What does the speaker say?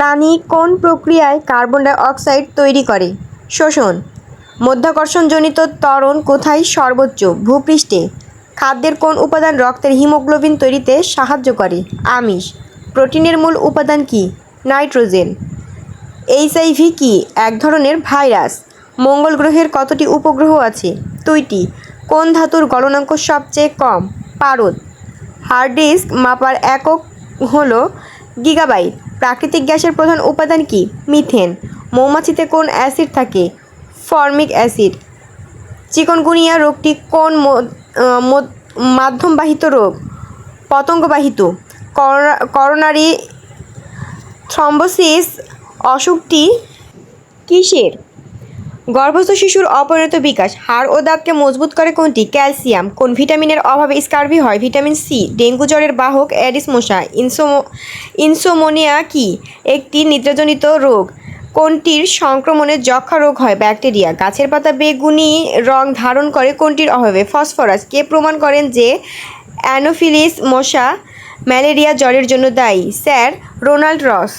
প্রাণী কোন প্রক্রিয়ায় কার্বন ডাই অক্সাইড তৈরি করে? শোষণ। মধ্যাকর্ষণজনিত ত্বরণ কোথায় সর্বোচ্চ? ভূপৃষ্ঠে। খাদ্যের কোন উপাদান রক্তের হিমোগ্লোবিন তৈরিতে সাহায্য করে? আমিষ। প্রোটিনের মূল উপাদান কি? নাইট্রোজেন। এইচআইভি কি? এক ধরনের ভাইরাস। মঙ্গল গ্রহের কতটি উপগ্রহ আছে? দুইটি। কোন ধাতুর গলনাঙ্ক সবচেয়ে কম? পারদ। হার্ড ডিস্ক মাপার একক হলো গিগাবাইট। প্রাকৃতিক গ্যাসের প্রধান উপাদান কি? মিথেন। মৌমাছিতে কোন অ্যাসিড থাকে? Formic acid. চিকনগুনিয়া রোগটি কোন মাধ্যমবাহিত রোগ? পতঙ্গবাহিত। করোনা- করোনারি থ্রম্বোসিস অসুখটি কিসের? গর্ভস্থ শিশুর অপরিণত বিকাশ, হাড় ও দাঁতকে মজবুত করে কোনটি? ক্যালসিয়াম। কোন ভিটামিনের অভাবে স্কার্ভি হয়? Vitamin C. ডেঙ্গু জ্বরের বাহক অ্যাডিস মশা। ইনসোমো, ইনসোমোনিয়া কি? একটি নিদ্রাজনিত রোগ। কোনটির সংক্রমণে যক্ষা রোগ হয়? ব্যাকটেরিয়া। গাছের পাতা বেগুনি রং ধারণ করে কোনটির অভাবে? ফসফরাস। কে প্রমাণ করেন যে অ্যানোফিলিস মশা ম্যালেরিয়া জ্বরের জন্য দায়ী? স্যার, রোনাল্ড রস।